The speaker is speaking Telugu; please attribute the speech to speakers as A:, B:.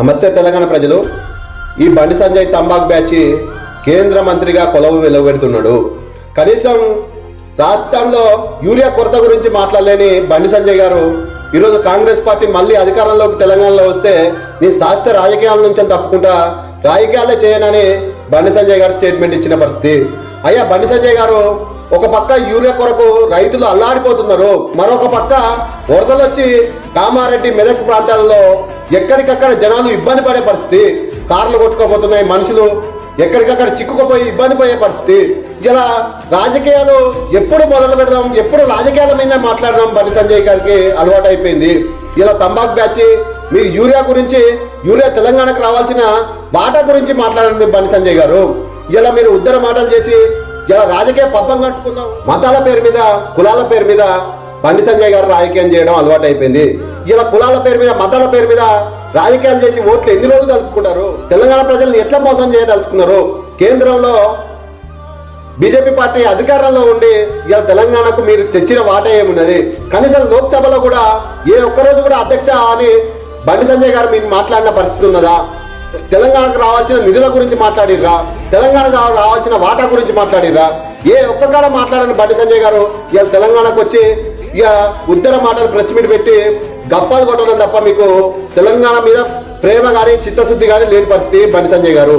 A: నమస్తే తెలంగాణ ప్రజలు. ఈ బండి సంజయ్ తంబాక్ బ్యాచ్ కేంద్ర మంత్రిగా కొలవు వెలువెడుతున్నాడు. కనీసం రాష్ట్రంలో యూరియా కొరత గురించి మాట్లాడలేని బండి సంజయ్ గారు ఈరోజు కాంగ్రెస్ పార్టీ మళ్ళీ అధికారంలోకి తెలంగాణలో వస్తే నీ శాస్త్ర రాజకీయాల నుంచి తప్పుకుంటా రాజకీయాలే చేయనని బండి సంజయ్ గారు స్టేట్మెంట్ ఇచ్చిన పరిస్థితి. అయ్యా బండి సంజయ్ గారు ఒక పక్క యూరియా కొరకు రైతులు అల్లాడిపోతున్నారు మరొక పక్క వరదలు వచ్చి కామారెడ్డి మెదక్ ప్రాంతాల్లో ఎక్కడికక్కడ జనాలు ఇబ్బంది పడే పరిస్థితి కార్లు కొట్టుకోపోతున్నాయి మనుషులు ఎక్కడికక్కడ చిక్కుకుపోయి ఇబ్బంది పడే పరిస్థితి. ఇలా రాజకీయాలు ఎప్పుడు మొదలు పెడదాం ఎప్పుడు రాజకీయాల మీద మాట్లాడదాం బండి సంజయ్ గారికి అలవాటు అయిపోయింది ఇలా తంబాకు బ్యాచ్ మీరు యూరియా గురించి యూరియా తెలంగాణకు రావాల్సిన బాట గురించి మాట్లాడండి బండి సంజయ్ గారు. ఇలా మీరు ఉద్దర మాటలు చేసి ఇలా రాజకీయ పబ్బం కట్టుకున్నాం మతాల పేరు మీద కులాల పేరు మీద బండి సంజయ్ గారు రాజకీయం చేయడం అలవాటు అయిపోయింది ఇలా కులాల పేరు మీద మతాల పేరు మీద రాజకీయాలు చేసి ఓట్లు ఎన్ని రోజులు కలుపుకుంటారు తెలంగాణ ప్రజల్ని ఎట్లా మోసం చేయదలుచుకున్నారు? కేంద్రంలో బీజేపీ పార్టీ అధికారంలో ఉండి ఇలా తెలంగాణకు మీరు తెచ్చిన వాట ఏమున్నది? కనీసం లోక్సభలో కూడా ఏ ఒక్కరోజు కూడా అధ్యక్ష అని బండి సంజయ్ గారు మీరు మాట్లాడిన పరిస్థితి ఉన్నదా? తెలంగాణకు రావాల్సిన నిధుల గురించి మాట్లాడిర్రా? తెలంగాణకు రావాల్సిన వాటా గురించి మాట్లాడిర్రా? ఏ ఒక్కగాడ మాట్లాడని బండి సంజయ్ గారు ఇవాళ తెలంగాణకు వచ్చి ఇక ఉత్తర మాటలు ప్రెస్ మీట్ పెట్టి గప్పాలు కొట్టడం తప్ప మీకు తెలంగాణ మీద ప్రేమ కానీ చిత్తశుద్ధి కానీ లేని పరిస్థితి బండి సంజయ్ గారు.